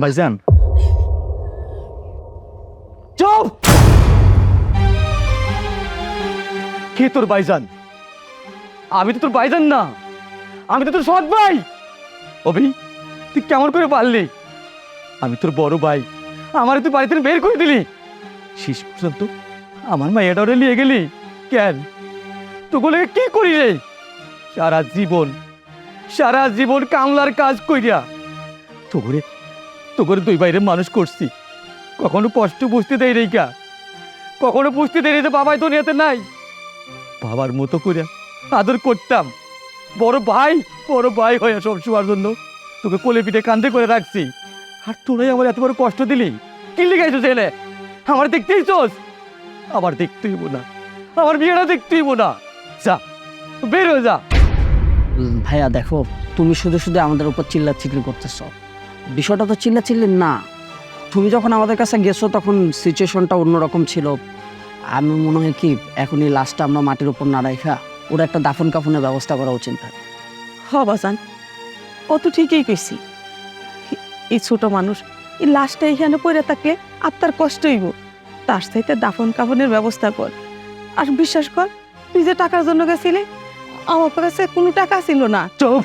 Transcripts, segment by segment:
ভাইজান। চুপ! কে তোর ভাইজান? আমি তো তোর ভাইজান না। আমি তো তোর সৎ ভাই। অভি তুই কেমন করে পারলি? আমি তোর বড় ভাই। আমার তুই বাড়িতে বের করে দিলি। শেষ পর্যন্ত আমার মা ওরে নিয়ে গেলি। কেন? তোগুলো কি করি রে? সারা জীবন সারা জীবন কামলার কাজ কইরা তোগরে তোগরে দুই বাইরে মানুষ করছি। কখনো কষ্ট বুঝতে দেয় রেখা কখনো বুঝতে দেয় যে বাবাই দুনিয়াতে নাই। বাবার মতো করে আদর করতাম। বড় ভাই বড় ভাই হয়ে সব সময়ের জন্য তোকে কোলে পিঠে কান্দে করে রাখছি। আর তোরাই আমার এত বড় কষ্ট দিলি। কি লিখাইছো ছেলে আমার দেখতেই চোস আমার দেখতেই না। আমার বিয়েটা দেখতেই না। যা, বেরো যা। ভাইয়া দেখো, তুমি শুধু শুধু আমাদের উপর চিল্লা চিল্লি করতেছ। বিষয়টা তো চিল্লা চিল্লি না। তুমি যখন আমাদের কাছে গেছো তখন সিচুয়েশনটা অন্যরকম ছিল। আমি মনে হয় কি এখন এই লাশটা আমরা মাটির উপর না রাখা ওরা একটা দাফন কাফনের ব্যবস্থা করা উচিত ভাই। হ বাজান ও তো ঠিকই কইছি। এই ছোট মানুষ এই লাশটা এখানে পড়ে থাকলে আত্মার কষ্ট হইব। তার সাথে দাফন কাফনের ব্যবস্থা কর। আর বিশ্বাস কর তুই যে টাকার জন্য গেছিলি আমার কাছে কোনো টাকা ছিল না। চুপ!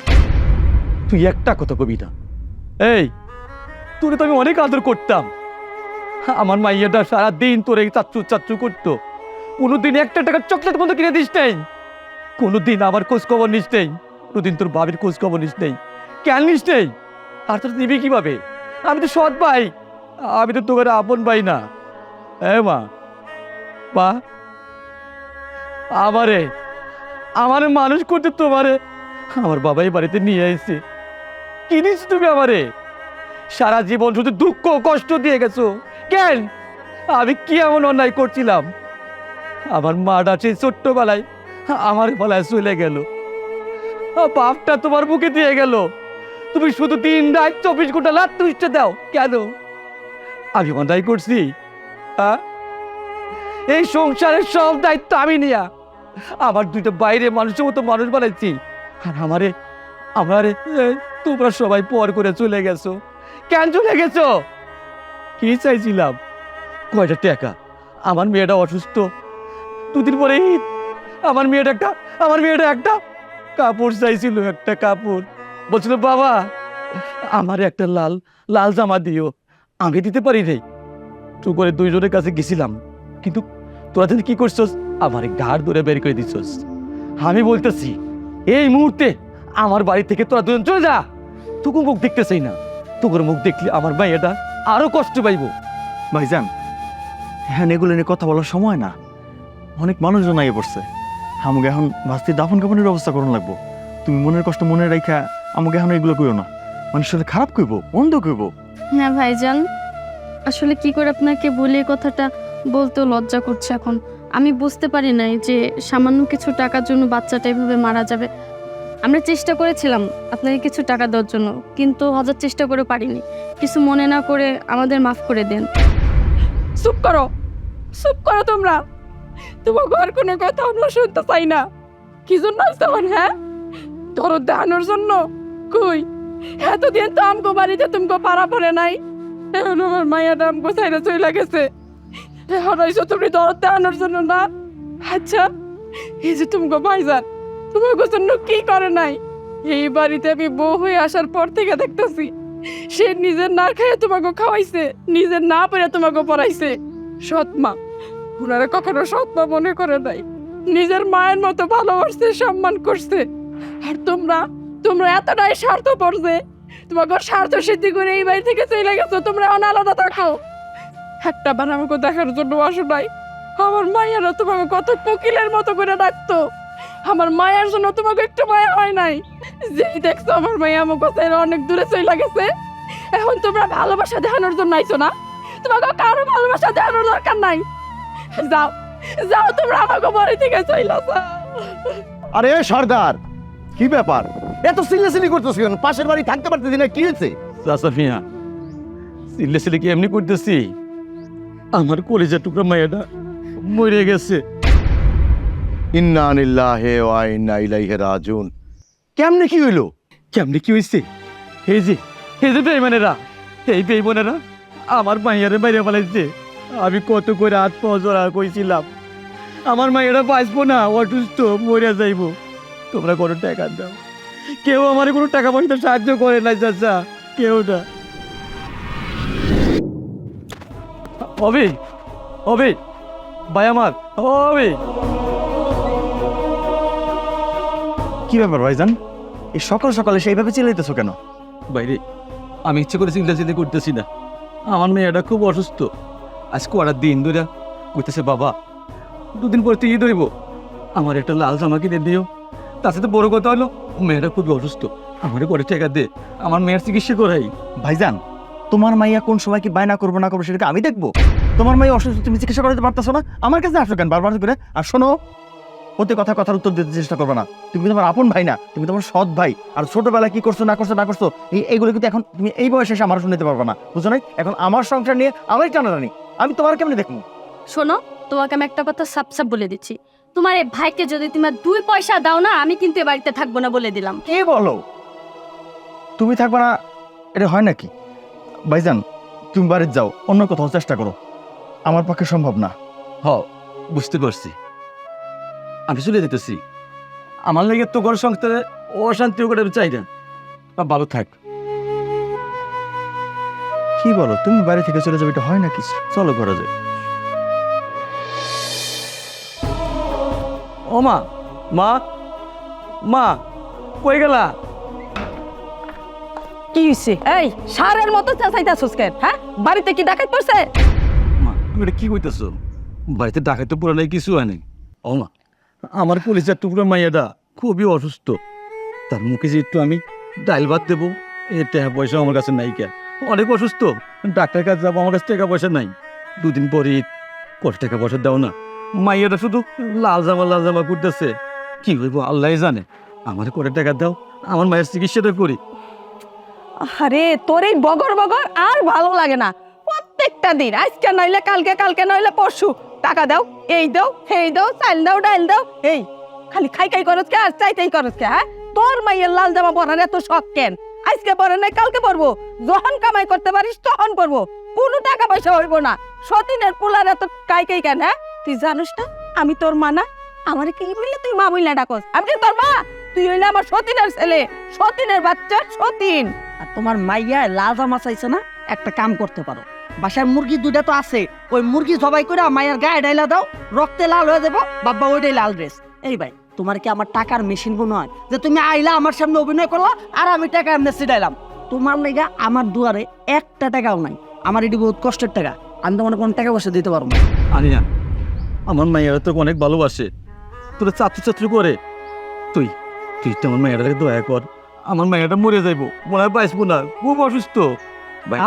তুই একটা কথা কবি না। এই, তোরে তো আমি অনেক আদর করতাম। আমার মাইয়াটা সারা দিন তোর চাচ্চু চাচ্চু করতো। কোনোদিন একটা টাকা চকলেট মতো কিনে দিস নেই। কোনোদিন আমার খোঁজ খবর নিস নেই। কোনোদিন তোর বাবির খোঁজ খবর নিস নেই। কেন নিস নেই? আর তোর নিবি কীভাবে? আমি তো সৎ ভাই। আমি তো তোর আপন ভাই না। হ্যাঁ মা মা। আমারে আমারে মানুষ করতে তোমারে। আমার বাবাই বাড়িতে নিয়ে এসেছে কি দিচ্ছ তুমি আমারে? সারা জীবন শুধু দুঃখ কষ্ট দিয়ে গেছো। কেন? আমি কি এমন অন্যায় করছিলাম? আমার মাটা সেই ছোট্টবেলায় আমার বেলায় চলে গেল। বাপটা তোমার মুখে দিয়ে গেল। তুমি শুধু দিন রাত চব্বিশ ঘণ্টা লাত তুইতে দাও। কেন? আমি অন্যায় করছি হ্যাঁ এই সংসারের সব দায়িত্ব আমি নিয়া। আমার দুইটা বাইরে মানুষের মতো মানুষ বানাইছি। আর আমারে আমারে তোমরা সবাই পর করে চলে গেছো। কেন চলে গেছো? কি চাইছিলাম? কয়টা টাকা? আমার মেয়েটা অসুস্থ। দুদিন পরে ঈদ। আমার মেয়েটা একটা আমার মেয়েটা একটা কাপড় চাইছিল, একটা কাপড়। বলছিল, বাবা, আমার একটা লাল লাল জামা দিও। আমি দিতে পারি রে তো করে দুইজনের কাছে গেছিলাম। কিন্তু তোরা জানি কি করছস? আমার গাড় ধরে বের করে দিছস। আমি বলতেছি, এই মুহূর্তে আমার বাড়ি থেকে তোরা দুজন চলে যা। তোকে মুখ দেখতে চাই না। তোর মুখ দেখলে আমার ভাইয়াটা আরও কষ্ট পাইবো। ভাইজান হ্যাঁ এগুলো নিয়ে কথা বলার সময় না। অনেক মানুষজন আগে পড়ছে। আমাকে এখন ভাস্তির দাফন কাপনের ব্যবস্থা করুন লাগবো। তুমি মনের কষ্ট মনে রাখা আমাকে এখন এগুলো কইও না। মানুষের সাথে খারাপ কইব বন্ধ কইব। হ্যাঁ ভাইজান আসলে কি করে আপনাকে বলে কথাটা বলতেও লজ্জা করছে এখন। আমি বুঝতে পারি নাই যে সামান্য কিছু টাকার জন্য বাচ্চাটা এভাবে মারা যাবে। আমরা চেষ্টা করেছিলাম আপনাকে কিছু টাকা দেওয়ার জন্য, কিন্তু হাজার চেষ্টা করে পারিনি। কিছু মনে না করে আমাদের মাফ করে দেন। চুপ করো চুপ করো তোমরা। তোমার ঘর কোনো কথা আমরা শুনতে চাই না। কি জন্য হ্যাঁ? তোর দেখানোর জন্য? কই? এতদিন তো আমগো বাড়িতে তুমকো পারা পড়ে নাই। এখন আমার মায়ের আমগো সাইডে চলে গেছে। এখন হয়েছো তুমি দরদ দেখানোর জন্য না? আচ্ছা এই যে তুমকো ভাইজান তোমার জন্য কি করে নাই? এই বাড়িতে আমি বউ হয়ে আসার পর থেকে দেখতেছি, সে নিজের না খেয়ে তোমাকে খাওয়াইছে, নিজের না পেরে তোমাকে পড়াইছে। সৎ মা ওনারা কখনো সৎ মা মনে করে নাই। নিজের মায়ের মতো ভালোবাসছে সম্মান করছে। আর তোমরা তোমরা এতটাই স্বার্থ পড়ছে তোমাকে স্বার্থ সিদ্ধি করে এই বাড়ি থেকে চলে গেছো, তোমরা এখন আলাদা থাকো। একটা বার আমাকে দেখার জন্য আসো নাই। আমার মায়েরা তোমাকে কত কোকিলের মতো করে ডাকতো। আমার মায়ের জন্য তোমাকে একটু মায়া হয় নাই। যেই দেখছ আমার মায়া আমাকে ছেড়ে অনেক দূরে চলে গেছে। এখন তোমরা ভালোবাসা দেখানোর জন্য আইছো না? তোমাকে কারও ভালোবাসা দেখানোর দরকার নাই। যাও যাও তোমরা আমাকে বাড়ি থেকে চলে যাও। আরে সর্দার কি ব্যাপার? এত সিলেসিলি করতেছ কেন? পাশের বাড়ি থাকতে পারতেছি না কি হয়েছে? চাচা মিয়া সিলে সিলে কি এমনি করতেছি? আমার কলেজের টুকরা মাইয়াটা মরে গেছে। ইন্না নিল্লাহে ওয়া ইন্না ইলাইহি রাজিউন। কেমনে কি হইল? কেমনি কি হয়েছে এই যে এই যে বেইমানেরা এই বেই বোনেরা আমার মাইয়ারে বাইরে ফেলাইছে। আমি কত করে হাত পাওয়া জোড়া কইছিলাম। আমার মাইয়ারা বাঁচবো না অসুস্থ মরে যাইবো। তোমরা কোনো টাকা দাও। কেউ আমার কোনো টাকা পয়সা সাহায্য করে না চাচা। কেউ না। অবি অবি ভাই আমার অবি কি ব্যাপার ভাইজান? এই সকাল সকালে সেইভাবে চিল্লাইতেছো কেন? বাইরে আমি ইচ্ছে করে চিন্তা চিন্তা করতেছি না। আমার মেয়েটা খুব অসুস্থ। আজ করার দিন ধরে কইতেছে বাবা দুদিন পর তুই ধরিব আমার একটা লাল জামা কিনে দিও। তার সাথে বড় কথা হলো মেয়েটা খুবই অসুস্থ। আমার পরে টাকা দে। আমার মেয়ের চিকিৎসা করাই। ভাইজান তোমার মাইয়া কোন সময় কি বায়না করব না করব সেটাকে আমি দেখব? তোমার মাইয়া অসুস্থ তুমি চিকিৎসা করাতে পারতেছো না? আমার কাছে আসো কেন বারবার করে? আর শোনো প্রতি কথা কথার উত্তর দিতে চেষ্টা করবে না। তুমি তোমার আপন ভাই না? তুমি তোমার সৎ ভাই? আর ছোটবেলায় কি করছ না করছ না করছ এই এইগুলো কিন্তু এখন তুমি এই বয়সে এসে আমার শুনতে পারবে না। বুঝছ না এখন আমার সংসার নিয়ে আমারই টানাটানি আমি তোমার কেমনে দেখব? শোনো তোমাকে আমি একটা কথা সাপ সাপ বলে দিচ্ছি। তোমার এই ভাইকে যদি তোমার দুই পয়সা দাও না আমি কিন্তু এ বাড়িতে থাকব না বলে দিলাম। কে বলো? তুমি থাকবে না এটা হয় নাকি? ভাইজান তুমি বাড়িতে যাও অন্য কোথাও চেষ্টা করো। আমার পক্ষে সম্ভব না। হ বুঝতে পারছি। আমি চলে যেতেছি। আমার লেগে তো ঘর সংসারে অশান্তি করে চাই না। তা ভালো থাক। কি বলো তুমি বাড়ি থেকে চলে যাবে এটা হয় নাকি? চলো ঘরে যাই। ও মা মা মা কই গেলা? কি হইছে? এই সারের মতো চেঁচাইতাছস কেন হ্যাঁ? বাড়িতে কি ডাকাত পড়ছে? মা তুমি এটা কি কইতাছো? বাড়িতে ডাকাতে পুরো নাই কিছু হয় নাই। ও মা আমার পুলিশের টুকরো মাইয়াটা খুবই অসুস্থ। তার মুখে যে একটু আমি ডাইল ভাত দেবো এর টাকা পয়সা আমার কাছে নাই কে। অনেক অসুস্থ ডাক্তার কাছে যাব, আমার কাছে টাকা পয়সা নাই। দুদিন পরে কত টাকা পয়সা দাও না। মাইয়াটা শুধু লাল জামা লাল জামা করতেছে কি হইব, আল্লাহ জানে। আমার করে টাকা দাও, আমার মায়ের চিকিৎসাটা করি। আরে, তোর এই বগর বগর আর ভালো লাগে না। প্রত্যেকটা দিন, আজকে নইলে কালকে কালকে নইলে পরশু। টাকা দাও, এই দাও এই দাও, চাল দাও, ডাল দাও। এই, খালি খাই খাই করস কে আর চাইতেই করস কে হ্যাঁ? তোর মাইয়ের লাল জামা পরার এত শখ কেন? আজকে পরে নাই, কালকে পরবো। যখন কামাই করতে পারিস, তখন পরবো। কোনো টাকা পয়সা হইব না। সতীনের পোলার এত কাই কাই কেন হ্যাঁ? তুই জানিস না, আমি তোর মা না, আমার কি বললে তুই মা বললে ডাকস? আমি কি তোর মা? তুই হইলে আমার সতীনের ছেলে, সতীনের বাচ্চা, সতীন। আর তোমার মাইয়া লাল জামা চাইছে না, একটা কাম করতে পারো। বাসায় মুরগি দুইটা তো আছে। ওই মুরগি জবাই করে মায়ের গায়ে ডাইলা দাও, রক্তে লাল হয়ে যাব বাবা ওইটাই লাল ড্রেস এই ভাই, তোমার কি আমার টাকার মেশিন মনে হয়? যে তুমি আইলা আমার সামনে অভিনয় করলা আর আমি টাকা এমনি ছিটাইলাম তোমার লেগা আমার দুয়ারে একটা টাকাও নাই। আমার এটি বহুত কষ্টের টাকা। আমি তোমার কোনো টাকা পয়সা দিতে পারব না। আনিয়া, আমার মায়েরা তোকে অনেক ভালোবাসে। তোরা চাত্র চাত্র করে। তুই তুই তো আমার দয়া কর। আমার মায়েরা মরে যাইবো। মনে হয় বাঁচবো না। খুব অসুস্থ।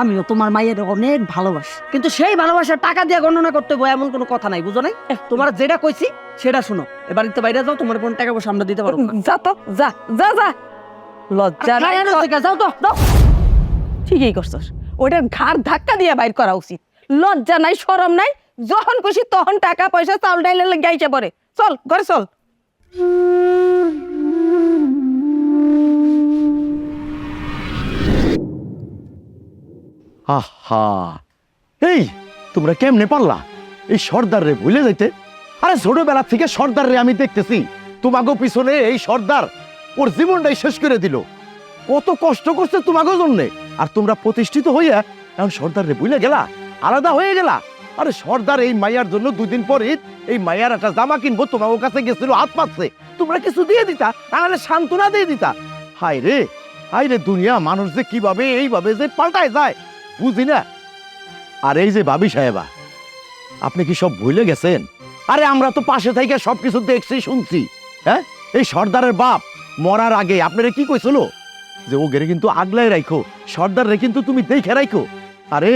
আমিও তোমার মায়ের অনেক ভালোবাসি। কিন্তু সেই ভালোবাসা টাকা দিয়ে গণনা করতে হবে এমন কোনো কথা নাই বুঝো নাই? তোমার যেটা কইছি সেটা শুনো। এবার তো বাইরে যাও তোমার কোনো টাকা পয়সা আমরা দিতে পারব যা তো যা যা যা। লজ্জা। যাও তো। ঠিকই করছস। ওটার ঘাড় ধাক্কা দিয়ে বাইর করা উচিত। লজ্জা নাই শরম নাই। যখন খুশি তখন টাকা পয়সা চাউল ডাইলে গাইছে পরে চল ঘরে চল। আহা। এই, তোমরা কেমনে পারলা? এই সর্দার রে ভুলে যাইতে? আরে, ছোটবেলা থেকে সর্দার রে আমি দেখতেছি। তোমাগো পিছনে এই সর্দার ওর জীবনটাই শেষ করে দিল। কত কষ্ট করছে তোমাগো জন্যে। আর তোমরা প্রতিষ্ঠিত হইয়া এখন সর্দার রে ভুলে গেলা? আলাদা হয়ে গেলা? আরে, সর্দার এই মাইয়ার জন্য দুদিন পর এই মাইয়ার একটা জামা কিনবো, তোমার কাছে গেছিল, হাত পাচ্ছে তোমরা কিছু দিয়ে দিতা তাহলে সান্ত্বনা দিয়ে দিতা। হায় রে হায় রে দুনিয়া মানুষ যে কীভাবে, এইভাবে যে পাল্টায় যায় বুঝি না আর এই যে ভাবি সাহেবা, আপনি কি সব ভুলে গেছেন? আরে আমরা তো পাশে থেকে সবকিছু দেখছি, শুনছি। হ্যাঁ? এই সর্দারের বাপ মরার আগে আপনারা কি কইছিল? যে ও গেরে কিন্তু আগলাই রাখো সর্দার রে কিন্তু তুমি দেখে রাখো আরে,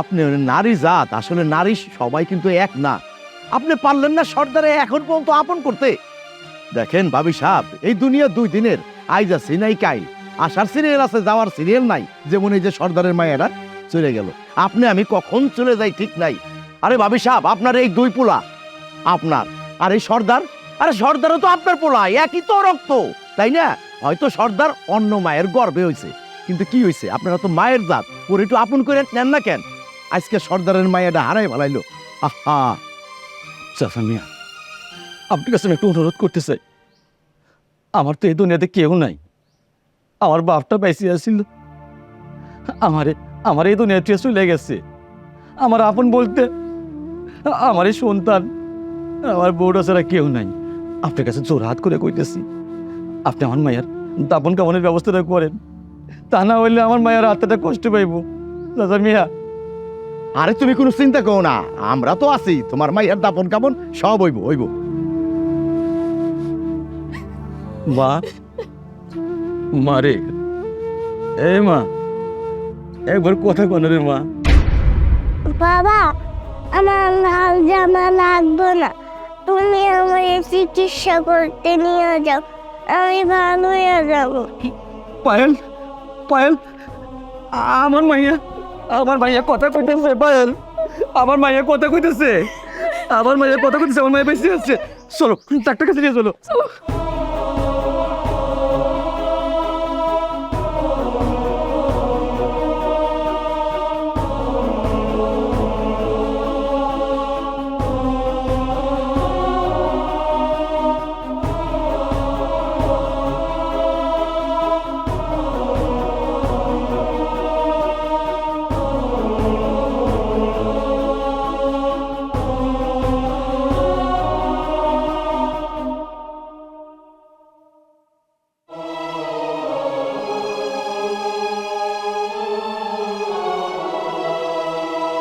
আপনি নারী জাত, আসলে নারী সবাই কিন্তু এক না। আপনি পারলেন না সর্দারে এখন পর্যন্ত আপন করতে। দেখেন ভাবি সাহেব, এই দুনিয়া দুই দিনের, আইজ আছে নাই আসার সিরিয়াল আছে, যাওয়ার সিরিয়াল নাই। যেমন এই যে সর্দারের মায়েরা চলে গেল। আপনি, আমি কখন চলে যাই ঠিক নাই। আরে ভাবি সাহেব, আপনার এই দুই পোলা, আপনার। আর এই সর্দার? আরে সর্দারও তো আপনার পোলা, একই তো রক্ত। তাই না? হয়তো সর্দার অন্য মায়ের গর্বে হয়েছে কিন্তু কি হয়েছে আপনারা তো মায়ের জাত। ওর একটু আপন করে নেন না কেন? আজকে সর্দারের মায়েরা হারাই ভালাইলো আহা! চাচা মিয়া, আপনার কাছে আমি একটু অনুরোধ করতে চাই। আমার তো এই দুনিয়াতে কেউ নাই। আমার বাপটা বেঁচে আসছিল আমারে আমার এই দুনিয়াতে চলে গেছে। আমার আপন বলতে আমার এই সন্তান আমার বউটা ছাড়া কেউ নাই। আপনার কাছে জোর হাত করে কইতেছি আপনি আমার মায়ের দাপন কামনের ব্যবস্থাটা করেন। তা না হইলে আমার মায়ের আত্মাটা কষ্ট পাইব। দাদা মিয়া। আরে তুমি কোনো চিন্তা করো না আমরা তো আছি তোমার মায়ের দাপন কামন সব হইব হইব। মা মারে। এ মা একবার কথা কন রে মা। বাবা আমার লাল জামা লাগবে না। তুমি আমার চিকিৎসা করতে নিয়ে যাও। আমি ভালো হয়ে যাব। পায়েল পায়েল আমার মাইয়া আমার মাইয়া কথা কইতেছে পায়েল। আমার মাইয়া কথা কইতেছে। আমার মাইয়া কথা কইতেছে আমার মাইয়া বেশি আছে। চলো ডাক্তার কাছে নিয়ে চলো চলো।